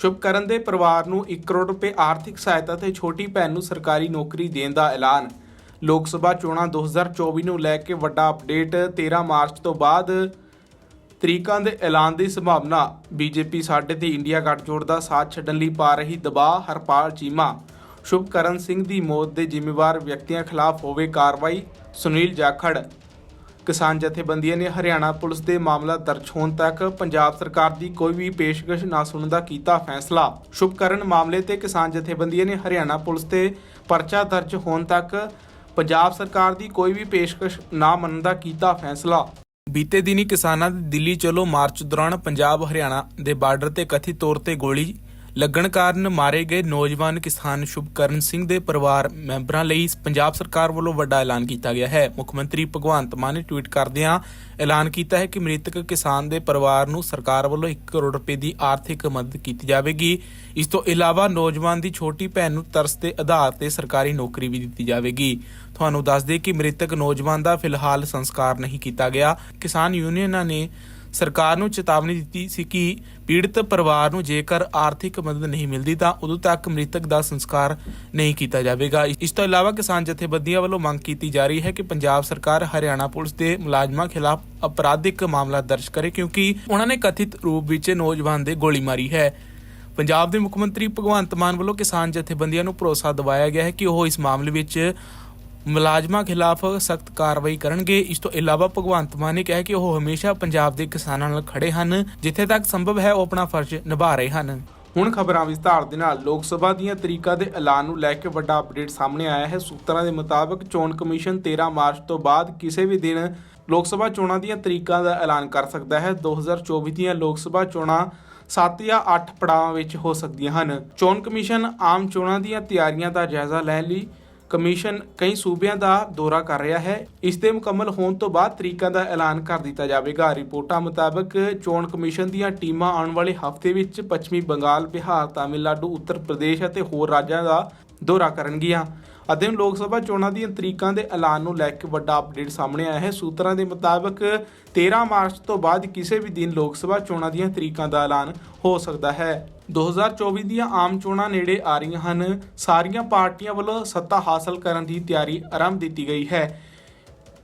ਸ਼ੁਭਕਰਨ ਦੇ ਪਰਿਵਾਰ ਨੂੰ 1 ਕਰੋੜ ਰੁਪਏ ਆਰਥਿਕ ਸਹਾਇਤਾ ਤੇ ਛੋਟੀ ਭੈਣ ਨੂੰ ਸਰਕਾਰੀ ਨੌਕਰੀ ਦੇਣ ਦਾ ਐਲਾਨ। ਲੋਕ ਸਭਾ ਚੋਣਾਂ 2024 ਨੂੰ ਲੈ ਕੇ ਵੱਡਾ ਅਪਡੇਟ। 13 ਮਾਰਚ ਤੋਂ ਬਾਅਦ ਤਰੀਕਾਂ ਦੇ ਐਲਾਨ ਦੀ ਸੰਭਾਵਨਾ। ਬੀਜੇਪੀ ਸਾਡੇ ਤੇ ਇੰਡੀਆ ਗੱਠਜੋੜ ਦਾ ਸਾਥ ਛੱਡਣ ਲਈ ਪਾ ਰਹੀ ਦਬਾਅ। ਹਰਪਾਲ ਚੀਮਾ ਸ਼ੁਭਕਰਨ ਸਿੰਘ ਦੀ ਮੌਤ ਦੇ ਜ਼ਿੰਮੇਵਾਰ ਵਿਅਕਤੀਆਂ ਖਿਲਾਫ ਹੋਵੇ ਕਾਰਵਾਈ। ਸੁਨੀਲ ਜਾਖੜ ਕਿਸਾਨ ਜਥੇਬੰਦੀਆਂ ਨੇ ਹਰਿਆਣਾ ਪੁਲਿਸ ਦੇ ਮਾਮਲਾ ਦਰਜ ਹੋਣ ਤੱਕ ਪੰਜਾਬ ਸਰਕਾਰ ਦੀ ਕੋਈ ਵੀ ਪੇਸ਼ਕਸ਼ ਨਾ ਸੁਣਨ ਦਾ ਕੀਤਾ ਫੈਸਲਾ। ਸ਼ੁਭਕਰਨ ਮਾਮਲੇ ਤੇ ਕਿਸਾਨ ਜਥੇਬੰਦੀਆਂ ਨੇ ਹਰਿਆਣਾ ਪੁਲਿਸ ਤੇ ਪਰਚਾ ਦਰਜ ਹੋਣ ਤੱਕ ਪੰਜਾਬ ਸਰਕਾਰ ਦੀ ਕੋਈ ਵੀ ਪੇਸ਼ਕਸ਼ ਨਾ ਮੰਨਣ ਦਾ ਕੀਤਾ ਫੈਸਲਾ। ਬੀਤੇ ਦਿਨੀ ਕਿਸਾਨਾਂ ਦੀ ਦਿੱਲੀ ਚਲੋ ਮਾਰਚ ਦੌਰਾਨ ਪੰਜਾਬ ਹਰਿਆਣਾ ਦੇ ਬਾਰਡਰ ਤੇ ਕਥਿਤ ਤੌਰ ਤੇ ਗੋਲੀ ਲੱਗਣ ਕਾਰਨ ਮਾਰੇ ਗਏ ਨੌਜਵਾਨ ਕਿਸਾਨ ਸ਼ੁਭਕਰਨ ਸਿੰਘ ਦੇ ਪਰਿਵਾਰ ਮੈਂਬਰਾਂ ਲਈ ਪੰਜਾਬ ਸਰਕਾਰ ਵੱਲੋਂ ਵੱਡਾ ਐਲਾਨ ਕੀਤਾ ਗਿਆ ਹੈ। ਮੁੱਖ ਮੰਤਰੀ ਭਗਵੰਤ ਮਾਨ ਨੇ ਟਵੀਟ ਕਰਦਿਆਂ ਐਲਾਨ ਕੀਤਾ ਹੈ ਕਿ ਮ੍ਰਿਤਕ ਕਿਸਾਨ ਦੇ ਪਰਿਵਾਰ ਨੂੰ ਸਰਕਾਰ ਵੱਲੋਂ 1 ਕਰੋੜ ਰੁਪਏ ਦੀ ਆਰਥਿਕ ਮਦਦ ਕੀਤੀ ਜਾਵੇਗੀ। ਇਸ ਤੋਂ ਇਲਾਵਾ ਨੌਜਵਾਨ ਦੀ ਛੋਟੀ ਭੈਣ ਨੂੰ ਤਰਸ ਦੇ ਆਧਾਰ ਤੇ ਸਰਕਾਰੀ ਨੌਕਰੀ ਵੀ ਦਿੱਤੀ ਜਾਵੇਗੀ। ਤੁਹਾਨੂੰ ਦੱਸ ਦੇ ਕਿ ਮ੍ਰਿਤਕ ਨੌਜਵਾਨ ਦਾ ਫਿਲਹਾਲ ਸੰਸਕਾਰ ਨਹੀਂ ਕੀਤਾ ਗਿਆ। ਕਿਸਾਨ ਯੂਨੀਅਨਾਂ ਨੇ ਸਰਕਾਰ ਨੂੰ ਚੇਤਾਵਨੀ ਦਿੱਤੀ ਸੀ ਕਿ ਪੀੜਤ ਪਰਿਵਾਰ ਨੂੰ ਜੇਕਰ ਆਰਥਿਕ ਮਦਦ ਨਹੀਂ ਮਿਲਦੀ ਤਾਂ ਉਦੋਂ ਤੱਕ ਮ੍ਰਿਤਕ ਦਾ ਸੰਸਕਾਰ ਨਹੀਂ ਕੀਤਾ ਜਾਵੇਗਾ। ਇਸ ਤੋਂ ਇਲਾਵਾ ਕਿਸਾਨ ਜਥੇਬੰਦੀਆਂ ਵੱਲੋਂ ਮੰਗ ਕੀਤੀ ਜਾ ਰਹੀ ਹੈ ਕਿ ਪੰਜਾਬ ਸਰਕਾਰ ਹਰਿਆਣਾ ਪੁਲਿਸ ਦੇ ਮੁਲਾਜ਼ਮਾਂ ਖਿਲਾਫ ਅਪਰਾਧਿਕ ਮਾਮਲਾ ਦਰਜ ਕਰੇ ਕਿਉਂਕਿ ਉਹਨਾਂ ਨੇ ਕਥਿਤ ਰੂਪ ਵਿੱਚ ਨੌਜਵਾਨ ਦੇ ਗੋਲੀ ਮਾਰੀ ਹੈ। ਪੰਜਾਬ ਦੇ ਮੁੱਖ ਮੰਤਰੀ ਭਗਵੰਤ ਮਾਨ ਵੱਲੋਂ ਕਿਸਾਨ ਜਥੇਬੰਦੀਆਂ ਨੂੰ ਭਰੋਸਾ ਦਿਵਾਇਆ ਗਿਆ ਹੈ ਕਿ ਉਹ ਇਸ ਮਾਮਲੇ ਵਿੱਚ ਮੁਲਾਜ਼ਮਾਂ ਖਿਲਾਫ ਸਖਤ ਕਾਰਵਾਈ ਕਰਨਗੇ। ਇਸ ਤੋਂ ਇਲਾਵਾ ਭਗਵੰਤ ਮਾਨ ਨੇ ਕਿਹਾ ਕਿ ਉਹ ਹਮੇਸ਼ਾ ਪੰਜਾਬ ਦੇ ਕਿਸਾਨਾਂ ਨਾਲ ਖੜੇ ਹਨ। ਜਿੱਥੇ ਤੱਕ ਸੰਭਵ ਹੈ, ਉਹ ਆਪਣਾ ਫਰਜ਼ ਨਿਭਾ ਰਹੇ ਹਨ। ਹੁਣ ਖਬਰਾਂ ਵਿਸਤਾਰ ਦੇ ਨਾਲ ਲੋਕ ਸਭਾ ਦੀਆਂ ਤਰੀਕਾ ਦੇ ਐਲਾਨ ਨੂੰ ਲੈ ਕੇ ਵੱਡਾ ਅਪਡੇਟ ਸਾਹਮਣੇ ਆਇਆ ਹੈ। ਸੂਤਰਾਂ ਦੇ ਮੁਤਾਬਕ ਚੋਣ ਕਮਿਸ਼ਨ 13 ਮਾਰਚ ਤੋਂ ਬਾਅਦ ਕਿਸੇ ਵੀ ਦਿਨ ਲੋਕ ਸਭਾ ਚੋਣਾਂ ਦੀਆਂ ਤਰੀਕਾਂ ਦਾ ਐਲਾਨ ਕਰ ਸਕਦਾ ਹੈ। 2024 ਦੀਆਂ ਲੋਕ ਸਭਾ ਚੋਣਾਂ 7 ਜਾਂ 8 ਪੜਾਵਾਂ ਵਿੱਚ ਹੋ ਸਕਦੀਆਂ ਹਨ। ਚੋਣ ਕਮਿਸ਼ਨ ਆਮ ਚੋਣਾਂ ਦੀਆਂ ਤਿਆਰੀਆਂ ਦਾ ਜਾਇਜ਼ਾ ਲੈਣ ਲਈ ਕਮਿਸ਼ਨ ਕਈ ਸੂਬਿਆਂ ਦਾ ਦੌਰਾ ਕਰ ਰਿਹਾ ਹੈ। ਇਸ ਦੇ ਮੁਕੰਮਲ ਹੋਣ ਤੋਂ ਬਾਅਦ ਤਰੀਕਾਂ ਦਾ ਐਲਾਨ ਕਰ ਦਿੱਤਾ ਜਾਵੇਗਾ। ਰਿਪੋਰਟਾਂ ਮੁਤਾਬਕ ਚੋਣ ਕਮਿਸ਼ਨ ਦੀਆਂ ਟੀਮਾਂ ਆਉਣ ਵਾਲੇ ਹਫ਼ਤੇ ਵਿੱਚ ਪੱਛਮੀ ਬੰਗਾਲ, ਬਿਹਾਰ, ਤਾਮਿਲਨਾਡੂ, ਉੱਤਰ ਪ੍ਰਦੇਸ਼ ਅਤੇ ਹੋਰ ਰਾਜਾਂ ਦਾ ਦੌਰਾ ਕਰਨਗੀਆਂ। ਅਤੇ ਲੋਕ ਸਭਾ ਚੋਣਾਂ ਦੀਆਂ ਤਰੀਕਾਂ ਦੇ ਐਲਾਨ ਨੂੰ ਲੈ ਕੇ ਵੱਡਾ ਅਪਡੇਟ ਸਾਹਮਣੇ ਆਇਆ ਹੈ। ਸੂਤਰਾਂ ਦੇ ਮੁਤਾਬਕ 13 ਮਾਰਚ ਤੋਂ ਬਾਅਦ ਕਿਸੇ ਵੀ ਦਿਨ ਲੋਕ ਸਭਾ ਚੋਣਾਂ ਦੀਆਂ ਤਰੀਕਾਂ ਦਾ ਐਲਾਨ ਹੋ ਸਕਦਾ ਹੈ। 2024 ਦੀਆਂ ਆਮ ਚੋਣਾਂ ਨੇੜੇ ਆ ਰਹੀਆਂ ਹਨ। ਸਾਰੀਆਂ ਪਾਰਟੀਆਂ ਵੱਲੋਂ ਸੱਤਾ ਹਾਸਲ ਕਰਨ ਦੀ ਤਿਆਰੀ ਆਰੰਭ ਦਿੱਤੀ ਗਈ ਹੈ।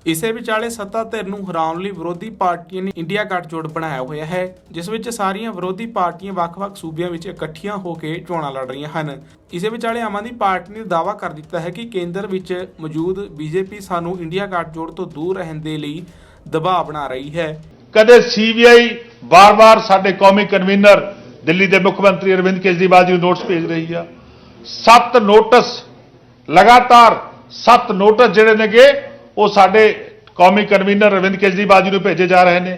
ਇਸੇ ਵਿਚਾਲੇ ਸੱਤਾ ਧਿਰ ਨੂੰ ਹਰਾਉਣ ਲਈ ਵਿਰੋਧੀ ਪਾਰਟੀਆਂ ਨੇ ਇੰਡੀਆ ਗੱਠਜੋੜ ਬਣਾਇਆ ਹੋਇਆ ਹੈ, ਜਿਸ ਵਿੱਚ ਸਾਰੀਆਂ ਵਿਰੋਧੀ ਪਾਰਟੀਆਂ ਵੱਖ-ਵੱਖ ਸੂਬਿਆਂ ਵਿੱਚ ਇਕੱਠੀਆਂ ਹੋ ਕੇ ਚੋਣਾਂ ਲੜ ਰਹੀਆਂ ਹਨ। ਇਸੇ ਵਿਚਾਲੇ ਆਮ ਆਦਮੀ ਪਾਰਟੀ ਨੇ ਦਾਅਵਾ ਕਰ ਦਿੱਤਾ ਹੈ ਕਿ ਕੇਂਦਰ ਵਿੱਚ ਮੌਜੂਦ ਬੀਜੇਪੀ ਸਾਨੂੰ ਇੰਡੀਆ ਗੱਠਜੋੜ ਤੋਂ ਦੂਰ ਰਹਿਣ ਦੇ ਲਈ ਦਬਾਅ ਬਣਾ ਰਹੀ ਹੈ। ਕਦੇ ਸੀਬੀਆਈ ਵਾਰ-ਵਾਰ ਸਾਡੇ ਕੌਮੀ ਕਨਵੀਨਰ, ਦਿੱਲੀ ਦੇ ਮੁੱਖ ਮੰਤਰੀ ਅਰਵਿੰਦ ਕੇਜਰੀਵਾਲ ਜੀ ਨੂੰ ਨੋਟਿਸ ਭੇਜ ਰਹੀ ਆ। ਸੱਤ ਨੋਟਿਸ ਲਗਾਤਾਰ ਸੱਤ ਨੋਟਿਸ ਜਿਹੜੇ ਨੇਗੇ ਉਹ ਸਾਡੇ ਕੌਮੀ ਕਨਵੀਨਰ ਅਰਵਿੰਦ ਕੇਜਰੀਵਾਲ ਜੀ ਨੂੰ ਭੇਜੇ ਜਾ ਰਹੇ ਨੇ।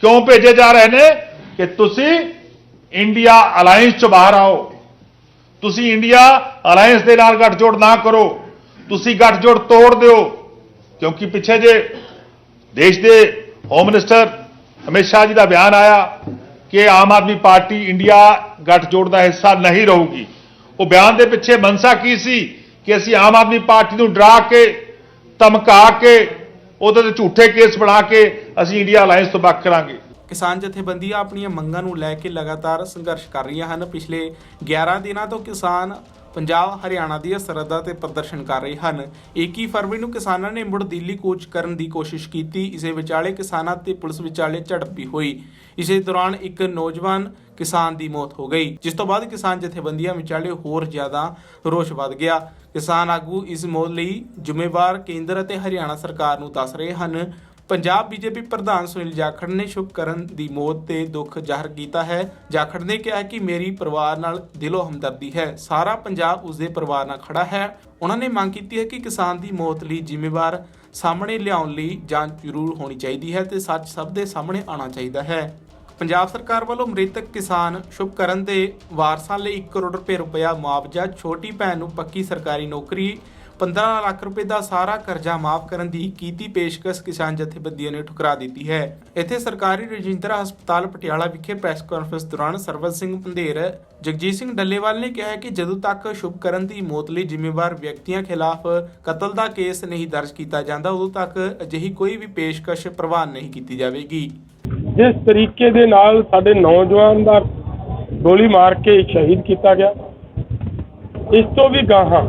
ਕਿਉਂ ਭੇਜੇ ਜਾ ਰਹੇ ਨੇ? ਕਿ ਤੁਸੀਂ ਇੰਡੀਆ ਅਲਾਈਅੰਸ ਚ ਬਾਹਰ ਆਓ। ਤੁਸੀਂ ਇੰਡੀਆ ਅਲਾਈਅੰਸ ਦੇ ਨਾਲ ਗੱਠਜੋੜ ਨਾ ਕਰੋ। ਤੁਸੀਂ ਗੱਠਜੋੜ ਤੋੜ ਦਿਓ। ਕਿਉਂਕਿ ਪਿੱਛੇ ਜੇ ਦੇਸ਼ ਦੇ ਹੋਮ ਮਿਨਿਸਟਰ ਅਮਿਤ ਸ਼ਾਹ ਜੀ ਦਾ ਬਿਆਨ ਆਇਆ ਕਿ ਆਮ ਆਦਮੀ ਪਾਰਟੀ ਇੰਡੀਆ ਗੱਠਜੋੜ ਦਾ ਹਿੱਸਾ ਨਹੀਂ ਰਹੂਗੀ। ਉਹ ਬਿਆਨ ਦੇ ਪਿੱਛੇ ਮਨਸਾ ਕੀ ਸੀ? ਕਿ ਅਸੀਂ ਆਮ ਆਦਮੀ ਪਾਰਟੀ ਨੂੰ ਡਰਾ ਕੇ ਧਮਕਾ ਕੇ, ਉਹਦੇ ਤੇ ਝੂਠੇ ਕੇਸ ਬਣਾ ਕੇ ਅਸੀਂ ਇੰਡੀਆ ਅਲਾਈਅੰਸ ਤੋਂ ਵੱਖ ਕਰਾਂਗੇ। ਕਿਸਾਨ ਜਥੇਬੰਦੀਆਂ ਆਪਣੀਆਂ ਮੰਗਾਂ ਨੂੰ ਲੈ ਕੇ ਲਗਾਤਾਰ ਸੰਘਰਸ਼ ਕਰ ਰਹੀਆਂ ਹਨ। ਪਿਛਲੇ 11 ਦਿਨਾਂ ਤੋਂ ਕਿਸਾਨ ਪੰਜਾਬ, ਹਰਿਆਣਾ ਦੀਆਂ ਸਰਹੱਦਾਂ ਤੇ ਪ੍ਰਦਰਸ਼ਨ ਕਰ ਰਹੇ ਹਨ। 21 ਫਰਵਰੀ ਨੂੰ ਕਿਸਾਨਾਂ ਨੇ ਮੁੜ ਦਿੱਲੀ ਕੂਚ ਕਰਨ ਦੀ ਕੋਸ਼ਿਸ਼ ਕੀਤੀ। ਇਸੇ ਵਿਚਾਲੇ ਕਿਸਾਨਾਂ ਤੇ ਪੁਲਿਸ ਵਿਚਾਲੇ ਝੜਪ ਵੀ ਹੋਈ। ਇਸੇ ਦੌਰਾਨ ਇੱਕ ਨੌਜਵਾਨ ਕਿਸਾਨ ਦੀ ਮੌਤ ਹੋ ਗਈ, ਜਿਸ ਤੋਂ ਬਾਅਦ ਕਿਸਾਨ ਜਥੇਬੰਦੀਆਂ ਵਿਚਾਲੇ ਹੋਰ ਜ਼ਿਆਦਾ ਰੋਸ਼ ਵੱਧ ਗਿਆ। ਕਿਸਾਨ ਆਗੂ ਇਸ ਮੌਤ ਲਈ ਜ਼ਿੰਮੇਵਾਰ ਕੇਂਦਰ ਅਤੇ ਹਰਿਆਣਾ ਸਰਕਾਰ ਨੂੰ ਦੱਸ ਰਹੇ ਹਨ। ਪੰਜਾਬ ਬੀਜੇਪੀ ਪ੍ਰਧਾਨ ਸੁਨੀਲ ਜਾਖੜ ਨੇ ਸ਼ੁਭਕਰਨ ਦੀ ਮੌਤ ਤੇ ਦੁੱਖ ਜ਼ਾਹਰ ਕੀਤਾ ਹੈ। ਜਾਖੜ ਨੇ ਕਿਹਾ ਕਿ ਮੇਰੀ ਪਰਿਵਾਰ ਨਾਲ ਦਿਲੋਂ ਹਮਦਰਦੀ ਹੈ। ਸਾਰਾ ਪੰਜਾਬ ਉਸਦੇ ਪਰਿਵਾਰ ਨਾਲ ਖੜਾ ਹੈ। ਉਹਨਾਂ ਨੇ ਮੰਗ ਕੀਤੀ ਹੈ ਕਿ ਕਿਸਾਨ ਦੀ ਮੌਤ ਲਈ ਜ਼ਿੰਮੇਵਾਰ ਸਾਹਮਣੇ ਲਿਆਉਣ ਲਈ ਜਾਂਚ ਜ਼ਰੂਰ ਹੋਣੀ ਚਾਹੀਦੀ ਹੈ ਤੇ ਸੱਚ ਸਭ ਦੇ ਸਾਹਮਣੇ ਆਉਣਾ ਚਾਹੀਦਾ ਹੈ। ਪੰਜਾਬ ਸਰਕਾਰ ਵੱਲੋਂ ਮ੍ਰਿਤਕ ਕਿਸਾਨ ਸ਼ੁਭਕਰਨ ਦੇ ਵਾਰਸਾਂ ਲਈ 1 ਕਰੋੜ ਰੁਪਏ ਰੁਪਇਆ ਮੁਆਵਜ਼ਾ, ਛੋਟੀ ਭੈਣ ਨੂੰ ਪੱਕੀ ਸਰਕਾਰੀ ਨੌਕਰੀ 15 ਲੱਖ ਰੁਪਏ ਦਾ ਸਾਰਾ ਕਰਜ਼ਾ ਮਾਫ ਕਰਨ ਦੀ ਕੀਤੀ ਪੇਸ਼ਕਸ਼ ਕਿਸਾਨ ਜਥੇਬੰਦੀਆਂ ਨੇ ਠੁਕਰਾ ਦਿੱਤੀ ਹੈ। ਇੱਥੇ ਸਰਕਾਰੀ ਰਜਿੰਦਰਾ ਹਸਪਤਾਲ ਪਟਿਆਲਾ ਵਿਖੇ ਪ੍ਰੈਸ ਕਾਨਫਰੰਸ ਦੌਰਾਨ ਸਰਵਨ ਸਿੰਘ ਪੰਧੇਰ, ਜਗਜੀਤ ਸਿੰਘ ਡੱਲੇਵਾਲ ਨੇ ਕਿਹਾ ਕਿ ਜਦੋਂ ਤੱਕ ਸ਼ੁਭਕਰਨ ਦੀ ਮੌਤ ਲਈ ਜ਼ਿੰਮੇਵਾਰ ਵਿਅਕਤੀਆਂ ਖਿਲਾਫ ਕਤਲ ਦਾ ਕੇਸ ਨਹੀਂ ਦਰਜ ਕੀਤਾ ਜਾਂਦਾ, ਉਦੋਂ ਤੱਕ ਅਜਿਹੀ ਕੋਈ ਵੀ ਪੇਸ਼ਕਸ਼ ਪ੍ਰਵਾਨ ਨਹੀਂ ਕੀਤੀ ਜਾਵੇਗੀ। ਜਿਸ ਤਰੀਕੇ ਦੇ ਨਾਲ ਸਾਡੇ ਨੌਜਵਾਨ ਦਾ ਗੋਲੀ ਮਾਰ ਕੇ ਸ਼ਹੀਦ ਕੀਤਾ ਗਿਆ, ਇਸ ਤੋਂ ਵੀ ਗਾਹਾਂ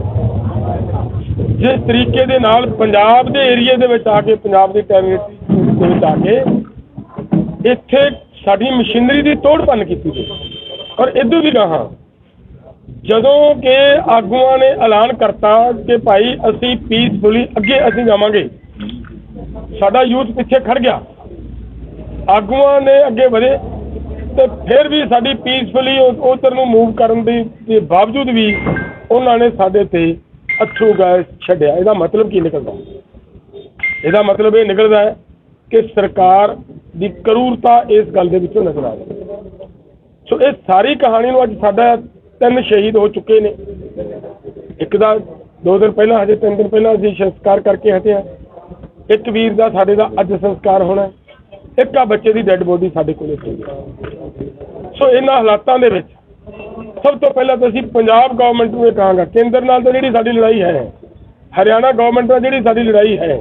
ਜਿਸ ਤਰੀਕੇ ਦੇ ਨਾਲ ਪੰਜਾਬ ਦੇ ਏਰੀਏ ਦੇ ਵਿੱਚ ਆ ਕੇ ਪੰਜਾਬ ਦੀ ਟੈਰੀਟਰੀ ਦੇ ਵਿੱਚ ਆ ਕੇ ਇੱਥੇ ਸਾਡੀ ਮਸ਼ੀਨਰੀ ਦੀ ਤੋੜ ਭੰਨ ਕੀਤੀ ਗਈ। ਔਰ ਇਦੋਂ ਵੀ ਗਾਹਾਂ ਜਦੋਂ ਕਿ ਆਗੂਆਂ ਨੇ ਐਲਾਨ ਕਰਤਾ ਕਿ ਭਾਈ ਅਸੀਂ ਪੀਸਫੁਲੀ ਅੱਗੇ ਅਸੀਂ ਜਾਵਾਂਗੇ, ਸਾਡਾ ਯੂਥ ਪਿੱਛੇ ਖੜ ਗਿਆ। ਆਗੂਆਂ ਨੇ ਅੱਗੇ ਵਧੇ ਤੇ ਫਿਰ ਵੀ ਸਾਡੀ ਪੀਸਫੁਲੀ ਉਧਰ ਨੂੰ ਮੂਵ ਕਰਨ ਦੇ ਬਾਵਜੂਦ ਵੀ ਉਹਨਾਂ ਨੇ ਸਾਡੇ ਤੇ ਅਥਰੂ ਗੈਸ ਛੱਡਿਆ। ਇਹਦਾ ਮਤਲਬ ਕੀ ਨਿਕਲਦਾ? ਇਹਦਾ ਮਤਲਬ ਇਹ ਨਿਕਲਦਾ ਹੈ ਕਿ ਸਰਕਾਰ ਦੀ ਕਰੂਰਤਾ ਇਸ ਗੱਲ ਦੇ ਵਿੱਚੋਂ ਨਜ਼ਰ ਆ ਰਹੀ ਸੋ ਇਹ ਸਾਰੀ ਕਹਾਣੀ ਨੂੰ ਅੱਜ ਸਾਡਾ ਤਿੰਨ ਸ਼ਹੀਦ ਹੋ ਚੁੱਕੇ ਨੇ। ਇੱਕ ਦਾ ਦੋ ਦਿਨ ਪਹਿਲਾਂ, ਹਜੇ ਤਿੰਨ ਦਿਨ ਪਹਿਲਾਂ ਅਸੀਂ ਸੰਸਕਾਰ ਕਰਕੇ ਹਟਿਆ ਇੱਕ ਵੀਰ ਦਾ ਸਾਡੇ ਦਾ ਅੱਜ ਸੰਸਕਾਰ ਹੋਣਾ ਇੱਕ ਆ ਬੱਚੇ ਦੀ ਡੈੱਡ ਬੋਡੀ ਸਾਡੇ ਕੋਲ ਇੱਥੇ ਸੋ ਇਹਨਾਂ ਹਾਲਾਤਾਂ ਦੇ ਵਿੱਚ ਸਭ ਤੋਂ ਪਹਿਲਾਂ ਤਾਂ ਅਸੀਂ ਪੰਜਾਬ ਗਵਰਨਮੈਂਟ ਨੂੰ ਇਹ ਕਹਾਂਗਾ, ਕੇਂਦਰ ਨਾਲ ਤਾਂ ਜਿਹੜੀ ਸਾਡੀ ਲੜਾਈ ਹੈ, ਹਰਿਆਣਾ ਗਵਰਨਮੈਂਟ ਨਾਲ ਜਿਹੜੀ ਸਾਡੀ ਲੜਾਈ ਹੈ,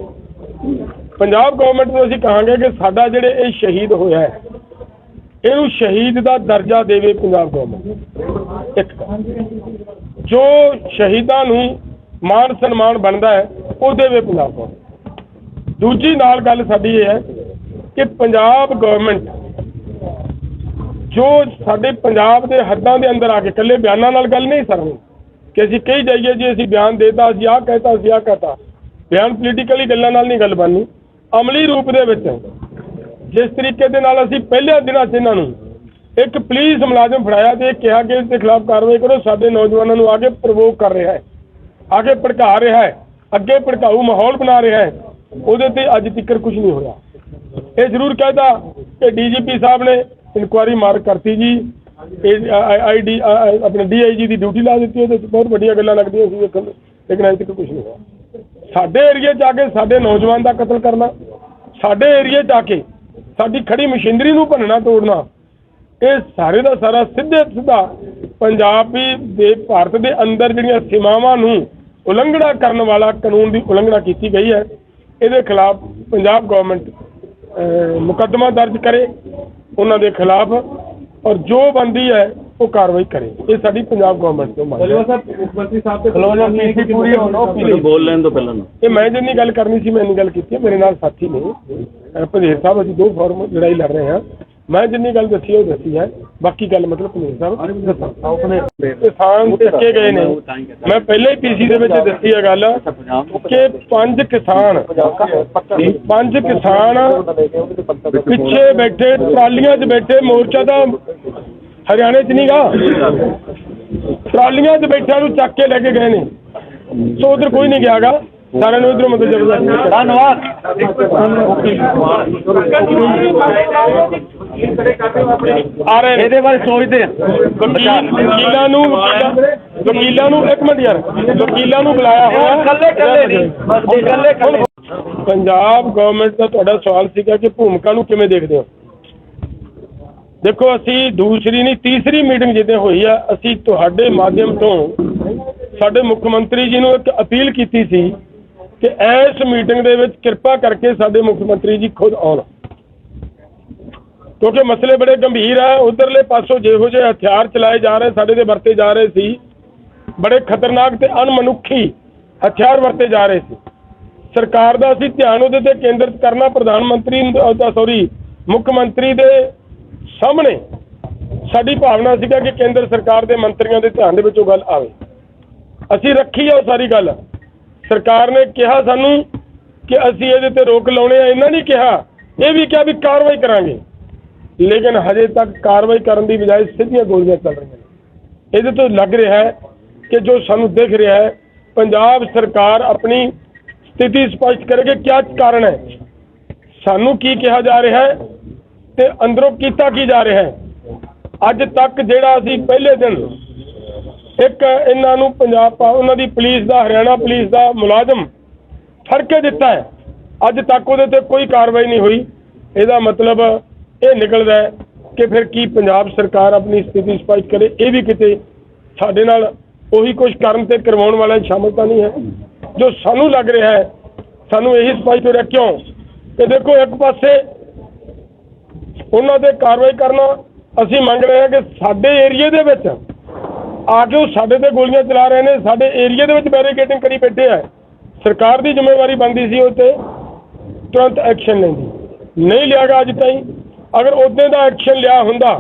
ਪੰਜਾਬ ਗਵਰਨਮੈਂਟ ਨੂੰ ਅਸੀਂ ਕਹਾਂਗੇ ਕਿ ਸਾਡਾ ਜਿਹੜੇ ਇਹ ਸ਼ਹੀਦ ਹੋਇਆ ਹੈ, ਇਹਨੂੰ ਸ਼ਹੀਦ ਦਾ ਦਰਜਾ ਦੇਵੇ ਪੰਜਾਬ ਗਵਰਨਮੈਂਟ ਇੱਕ ਜੋ ਸ਼ਹੀਦਾਂ ਨੂੰ ਮਾਨ ਸਨਮਾਨ ਬਣਦਾ ਹੈ, ਉਹ ਦੇਵੇ ਪੰਜਾਬ ਗਵਰਨਮੈਂਟ ਦੂਜੀ ਨਾਲ ਗੱਲ ਸਾਡੀ ਇਹ ਹੈ ਕਿ ਪੰਜਾਬ ਗਵਰਨਮੈਂਟ ਜੋ ਸਾਡੇ ਪੰਜਾਬ ਦੇ ਹੱਦਾਂ ਦੇ ਅੰਦਰ ਆ ਕੇ ਇਕੱਲੇ ਬਿਆਨਾਂ ਨਾਲ ਗੱਲ ਨਹੀਂ ਸਰਨੀ ਕਿ ਅਸੀਂ ਕਹੀ ਜਾਈਏ ਜੀ ਅਸੀਂ ਬਿਆਨ ਦੇਤਾ, ਅਸੀਂ ਆਹ ਕਹਿਤਾ, ਅਸੀਂ ਆਹ ਕਹਤਾ। ਬਿਆਨ ਪੋਲੀਟੀਕਲੀ ਗੱਲਾਂ ਨਾਲ ਨਹੀਂ ਗੱਲ ਬਣਨੀ, ਅਮਲੀ ਰੂਪ ਦੇ ਵਿੱਚ। ਜਿਸ ਤਰੀਕੇ ਦੇ ਨਾਲ ਅਸੀਂ ਪਹਿਲੇ ਦਿਨਾਂ 'ਚ ਇਹਨਾਂ ਨੂੰ ਇੱਕ ਪੁਲਿਸ ਮੁਲਾਜ਼ਮ ਫੜਾਇਆ ਤੇ ਕਿਹਾ ਕਿ ਇਸ ਦੇ ਖਿਲਾਫ ਕਾਰਵਾਈ ਕਰੋ, ਸਾਡੇ ਨੌਜਵਾਨਾਂ ਨੂੰ ਆਗੇ ਪ੍ਰਵੋਕ ਕਰ ਰਿਹਾ ਹੈ ਆਗੇ ਭੜਕਾ ਰਿਹਾ ਹੈ, ਅੱਗੇ ਭੜਕਾਊ ਮਾਹੌਲ ਬਣਾ ਰਿਹਾ ਹੈ, ਉਹਦੇ ਤੇ ਅੱਜ ਤੱਕ ਕੁਝ ਨਹੀਂ ਹੋਇਆ। ਇਹ ਜ਼ਰੂਰ ਕਹਿਦਾ ਕਿ ਡੀਜੀਪੀ ਸਾਹਿਬ ਨੇ ਇਨਕੁਆਰੀ ਮਾਰ ਕਰਤੀ ਜੀ। ਇਹ ਆਈਡੀ ਆਪਣੇ ਡੀਆਈਜੀ ਦੀ ਡਿਊਟੀ ਲਾ ਦਿੱਤੀ ਉਹਦੇ 'ਚ ਬਹੁਤ ਵੱਡੀਆਂ ਗੱਲਾਂ ਲੱਗਦੀਆਂ ਸੀ ਵੇਖਣ ਨੂੰ, ਲੇਕਿਨ ਅਜੇ ਤੱਕ ਕੁਝ ਨਹੀਂ ਹੋਇਆ। ਸਾਡੇ ਏਰੀਏ 'ਚ ਆ ਕੇ ਸਾਡੇ ਨੌਜਵਾਨ ਦਾ ਕਤਲ ਕਰਨਾ ਸਾਡੇ ਏਰੀਏ 'ਚ ਆ ਕੇ ਸਾਡੀ ਖੜੀ ਮਸ਼ੀਨਰੀ ਨੂੰ ਭੰਨਣਾ ਤੋੜਨਾ ਇਹ ਸਾਰੇ ਦਾ ਸਾਰਾ ਸਿੱਧੇ ਸਿੱਧਾ ਪੰਜਾਬੀ ਦੇ ਭਾਰਤ ਦੇ ਅੰਦਰ ਜਿਹੜੀਆਂ ਸੀਮਾਵਾਂ ਨੂੰ ਉਲੰਘਣਾ ਕਰਨ ਵਾਲਾ ਕਾਨੂੰਨ ਦੀ ਉਲੰਘਣਾ ਕੀਤੀ ਗਈ ਹੈ। ਇਹਦੇ ਖਿਲਾਫ ਪੰਜਾਬ ਗਵਰਨਮੈਂਟ ਮੁਕੱਦਮਾ ਦਰਜ ਕਰੇ ਉਹਨਾਂ ਦੇ ਖਿਲਾਫ ਔਰ ਜੋ ਬੰਦੀ ਹੈ ਉਹ ਕਾਰਵਾਈ ਕਰੇ। ਇਹ ਸਾਡੀ ਪੰਜਾਬ ਗਵਰਨਮੈਂਟ ਤੋਂ ਮੰਗ ਹੈ। ਮੁੱਖ ਮੰਤਰੀ ਸਾਹਿਬ ਤੇ ਪੂਰੀ ਹੋਣ ਉਹ please। ਬੋਲ ਲੈਣ ਤੋਂ ਪਹਿਲਾਂ ਇਹ ਮੈਂ ਜਿੰਨੀ ਗੱਲ ਕਰਨੀ ਸੀ ਮੈਂ ਇੰਨੀ ਗੱਲ ਕੀਤੀ ਹੈ ਮੇਰੇ ਨਾਲ ਸਾਥੀ ਨੇ। ਪੰਧੇਰ ਸਾਹਿਬ ਅਸੀਂ ਦੋ ਫੋਰਮ ਲੜਾਈ ਲੜ ਰਹੇ ਹਾਂ। ਮੈਂ ਜਿੰਨੀ ਗੱਲ ਦੱਸੀ ਹੈ ਉਹ ਦੱਸੀ ਹੈ। ਬਾਕੀ ਗੱਲ ਮਤਲਬ ਪੰਧੇਰ ਸਾਹਿਬ ਦੱਸਾਂ। ਕਿਸਾਨ ਟਿੱਕੇ ਗਏ ਨੇ। ਮੈਂ ਪਹਿਲੇ ਹੀ ਪੀਸੀ ਦੇ ਵਿੱਚ ਦੱਸੀ ਹੈ ਗੱਲ ਕਿ ਪੰਜ ਕਿਸਾਨ ਪੰਜ ਕਿਸਾਨ ਪਿੱਛੇ ਬੈਠੇ ਟਰਾਲੀਆਂ 'ਚ ਬੈਠੇ ਮੋਰਚਾ ਦਾ ਹਰਿਆਣੇ 'ਚ ਨਹੀਂਗਾ। ਟਰਾਲੀਆਂ 'ਚ ਬੈਠਿਆਂ ਨੂੰ ਚੱਕ ਕੇ ਲੈ ਕੇ ਗਏ ਨੇ। ਸੋ ਉਧਰ ਕੋਈ ਨਹੀਂ ਗਿਆਗਾ ਸਾਰਿਆਂ ਨੂੰ ਇਧਰੋਂ ਮਦਦ ਜ਼ਬਰਦਸਤ। ਧੰਨਵਾਦ। ਆ ਰਹੇ ਨੇ। ਇਹਦੇ ਬਾਰੇ ਸੋਚਦੇ ਆ। ਵਕੀਲ ਨੂੰ ਵਕੀਲਾਂ- ਨੂੰ ਇੱਕ ਮਿੰਟ ਯਾਰ। ਵਕੀਲਾਂ ਨੂੰ ਬੁਲਾਇਆ ਹੋਇਆ। ਇਕੱਲੇ ਇਕੱਲੇ ਨਹੀਂ। ਬਸ ਇਕੱਲੇ ਇਕੱਲੇ। ਪੰਜਾਬ ਗਵਰਨਮੈਂਟ ਦਾ ਤੁਹਾਡਾ ਸਵਾਲ ਸੀਗਾ ਕਿ ਭੂਮਿਕਾ ਨੂੰ ਕਿਵੇਂ ਦੇਖਦੇ ਹੋ? ਦੇਖੋ ਅਸੀਂ ਦੂਸਰੀ ਨਹੀਂ ਤੀਸਰੀ ਮੀਟਿੰਗ ਜਿੱਦੇ ਹੋਈ ਆ ਅਸੀਂ ਤੁਹਾਡੇ ਮਾਧਿਅਮ ਤੋਂ ਸਾਡੇ ਮੁੱਖ ਮੰਤਰੀ ਜੀ ਨੂੰ ਇੱਕ ਅਪੀਲ ਕੀਤੀ ਸੀ ਕਿ ਇਸ ਮੀਟਿੰਗ ਦੇ ਵਿੱਚ ਕਿਰਪਾ ਕਰਕੇ ਸਾਡੇ ਮੁੱਖ ਮੰਤਰੀ ਜੀ ਖੁਦ ਆਉਣ। ਕਿਉਂਕਿ ਮਸਲੇ ਬੜੇ ਗੰਭੀਰ ਆ, ਉਧਰਲੇ ਪਾਸੋਂ ਜਿਹੋ ਜਿਹੇ ਹਥਿਆਰ ਚਲਾਏ ਜਾ ਰਹੇ, ਸਾਡੇ ਦੇ ਵਰਤੇ ਜਾ ਰਹੇ ਸੀ, ਬੜੇ ਖਤਰਨਾਕ ਤੇ ਅਣਮਨੁੱਖੀ ਹਥਿਆਰ ਵਰਤੇ ਜਾ ਰਹੇ ਸੀ। ਸਰਕਾਰ ਦਾ ਅਸੀਂ ਧਿਆਨ ਉਹਦੇ ਤੇ ਕੇਂਦਰਿਤ ਕਰਨਾ, ਪ੍ਰਧਾਨ ਮੰਤਰੀ ਦਾ ਸੌਰੀ ਮੁੱਖ ਮੰਤਰੀ ਦੇ ਸਾਹਮਣੇ ਸਾਡੀ ਭਾਵਨਾ ਸੀਗਾ ਕਿ ਕੇਂਦਰ ਸਰਕਾਰ ਦੇ ਮੰਤਰੀਆਂ ਦੇ ਧਿਆਨ ਦੇ ਵਿੱਚ ਉਹ ਗੱਲ ਆਵੇ। ਅਸੀਂ ਰੱਖੀ ਆ ਉਹ ਸਾਰੀ ਗੱਲ। ਸਰਕਾਰ ਨੇ ਕਿਹਾ ਸਾਨੂੰ ਕਿ ਅਸੀਂ ਇਹਦੇ ਤੇ ਰੋਕ ਲਾਉਣੇ ਆ, ਇਹਨਾਂ ਨਹੀਂ ਕਿਹਾ। ਇਹ ਵੀ ਕਿਹਾ ਵੀ ਕਾਰਵਾਈ ਕਰਾਂਗੇ। ਲੇਕਿਨ ਹਜੇ ਤੱਕ ਕਾਰਵਾਈ ਕਰਨ ਦੀ ਬਜਾਏ ਸਿੱਧੀਆਂ ਗੋਲੀਆਂ ਚੱਲ ਰਹੀਆਂ ਨੇ। ਇਹਦੇ ਤੋਂ ਲੱਗ ਰਿਹਾ ਹੈ ਕਿ ਜੋ ਸਾਨੂੰ ਦਿਖ ਰਿਹਾ ਹੈ, ਪੰਜਾਬ ਸਰਕਾਰ ਆਪਣੀ ਸਥਿਤੀ ਸਪਸ਼ਟ ਕਰੇਗੀ ਕਿ ਕੀ ਕਾਰਨ ਹੈ। ਸਾਨੂੰ ਕੀ ਕਿਹਾ ਜਾ ਰਿਹਾ ਹੈ ਤੇ ਅੰਦਰੋਂ ਕੀਤਾ ਕੀ ਜਾ ਰਿਹਾ ਹੈ। ਅੱਜ ਤੱਕ ਜਿਹੜਾ ਅਸੀਂ ਪਹਿਲੇ ਦਿਨ ਇੱਕ ਇਹਨਾਂ ਨੂੰ ਪੰਜਾਬ ਉਹਨਾਂ ਦੀ ਪੁਲਿਸ ਦਾ, ਹਰਿਆਣਾ ਪੁਲਿਸ ਦਾ ਮੁਲਾਜ਼ਮ ਫੜ ਕੇ ਦਿੱਤਾ ਹੈ, ਅੱਜ ਤੱਕ ਉਹਦੇ ਤੇ ਕੋਈ ਕਾਰਵਾਈ ਨਹੀਂ ਹੋਈ। ਇਹਦਾ ਮਤਲਬ ਇਹ ਨਿਕਲਦਾ ਕਿ ਫਿਰ ਕੀ ਪੰਜਾਬ ਸਰਕਾਰ ਆਪਣੀ ਸਥਿਤੀ ਸਪਸ਼ਟ ਕਰੇ, ਇਹ ਵੀ ਕਿਤੇ ਸਾਡੇ ਨਾਲ ਉਹੀ ਕੁਝ ਕਰਨ ਤੇ ਕਰਵਾਉਣ ਵਾਲਾ ਸ਼ਾਮਲ ਤਾਂ ਨਹੀਂ ਹੈ। ਜੋ ਸਾਨੂੰ ਲੱਗ ਰਿਹਾ ਹੈ, ਸਾਨੂੰ ਇਹੀ ਸਪਸ਼ਟ ਹੋ ਰਿਹਾ ਕਿਉਂ? ਕਿ ਦੇਖੋ ਇੱਕ ਪਾਸੇ ਉਹਨਾਂ ਤੇ ਕਾਰਵਾਈ ਕਰਨਾ, ਅਸੀਂ ਮੰਗ ਰਹੇ ਹਾਂ ਕਿ ਸਾਡੇ ਏਰੀਏ ਦੇ ਵਿੱਚ ਆ ਕੇ ਉਹ ਸਾਡੇ ਤੇ ਗੋਲੀਆਂ ਚਲਾ ਰਹੇ ਨੇ, ਸਾਡੇ ਏਰੀਏ ਦੇ ਵਿੱਚ ਬੈਰੀਕੇਡਿੰਗ ਕਰੀ ਬੈਠੇ ਆ। ਸਰਕਾਰ ਦੀ ਜ਼ਿੰਮੇਵਾਰੀ ਬਣਦੀ ਸੀ ਉਹ ਤੇ ਤੁਰੰਤ ਐਕਸ਼ਨ ਲੈਂਦੀ। ਨਹੀਂ ਲਿਆ ਗਿਆ ਅੱਜ ਤਾਈਂ। ਅਗਰ ਉਹਦੇ ਦਾ ਐਕਸ਼ਨ ਲਿਆ ਹੁੰਦਾ,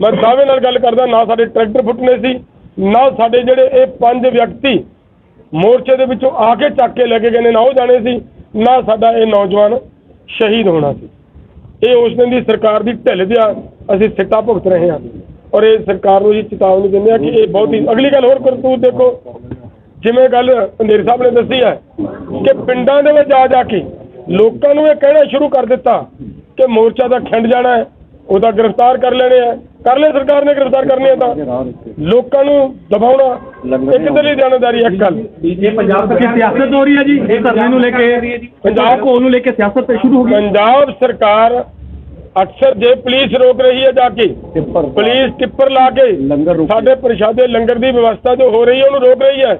ਮੈਂ ਦਾਅਵੇ ਨਾਲ ਗੱਲ ਕਰਦਾ, ਨਾ ਸਾਡੇ ਟਰੈਕਟਰ ਫੁੱਟਨੇ ਸੀ, ਨਾ ਸਾਡੇ ਜਿਹੜੇ ਇਹ ਪੰਜ ਵਿਅਕਤੀ ਮੋਰਚੇ ਦੇ ਵਿੱਚੋਂ ਆ ਕੇ ਚੱਕ ਕੇ ਲੈ ਕੇ ਗਏ ਨੇ, ਨਾ ਉਹ ਜਾਣੇ ਸੀ, ਨਾ ਸਾਡਾ ਇਹ ਨੌਜਵਾਨ ਸ਼ਹੀਦ ਹੋਣਾ ਸੀ। ਇਹ ਉਸ ਦਿਨ ਦੀ ਸਰਕਾਰ ਦੀ ਢਿੱਲ ਦਿਆ ਅਸੀਂ ਸਿੱਟਾ ਭੁਗਤ ਰਹੇ ਹਾਂ ਔਰ ਇਹ ਸਰਕਾਰ ਨੂੰ ਜੀ ਚੇਤਾਵਨੀ ਦਿੰਦੇ ਆ ਕਿ ਇਹ ਬਹੁਤ ਹੀ, ਅਗਲੀ ਗੱਲ ਹੋਰ ਕਰਤੂਤ ਦੇਖੋ, ਜਿਵੇਂ ਗੱਲ ਅੰਧੇਰ ਸਾਹਿਬ ਨੇ ਦੱਸੀ ਹੈ ਕਿ ਪਿੰਡਾਂ ਦੇ ਵਿੱਚ ਜਾ ਜਾ ਕੇ ਲੋਕਾਂ ਨੂੰ ਇਹ ਕਹਿਣਾ ਸ਼ੁਰੂ ਕਰ ਦਿੱਤਾ ਕਿ ਮੋਰਚਾ ਦਾ ਖਿੰਡ ਜਾਣਾ ਹੈ ਉਹਦਾ ਗ੍ਰਿਫਤਾਰ ਕਰ ਲੈਣੇ ਆ। ਕਰ ਲੈ ਸਰਕਾਰ ਨੇ ਗ੍ਰਿਫਤਾਰ ਕਰਨੇ ਆ ਤਾਂ। ਲੋਕਾਂ ਨੂੰ ਦਬਾਉਣਾ ਇੱਕ ਦਲੀ ਜਾਣਦਾਰੀ ਇੱਕ ਗੱਲ। ਇਹ ਪੰਜਾਬ ਸਰਕਾਰ ਸਿਆਸਤ ਹੋ ਰਹੀ ਹੈ ਜੀ ਇਹ ਧਰਨੇ ਨੂੰ ਲੈ ਕੇ ਪੰਜਾਬ ਕੋਲ ਨੂੰ ਲੈ ਕੇ ਸਿਆਸਤ ਸ਼ੁਰੂ ਹੋ ਗਈ। ਪੰਜਾਬ ਸਰਕਾਰ ਅਕਸਰ ਜੇ ਪੁਲਿਸ ਰੋਕ ਰਹੀ ਹੈ ਜਾ ਕੇ ਪੁਲਿਸ ਟਿੱਪਰ ਲਾ ਕੇ ਲੰਗਰ ਰੋਕ ਸਾਡੇ ਪ੍ਰਸ਼ਾਦੇ ਲੰਗਰ ਦੀ ਵਿਵਸਥਾ ਜੋ ਹੋ ਰਹੀ ਹੈ ਉਹਨੂੰ ਰੋਕ ਰਹੀ ਹੈ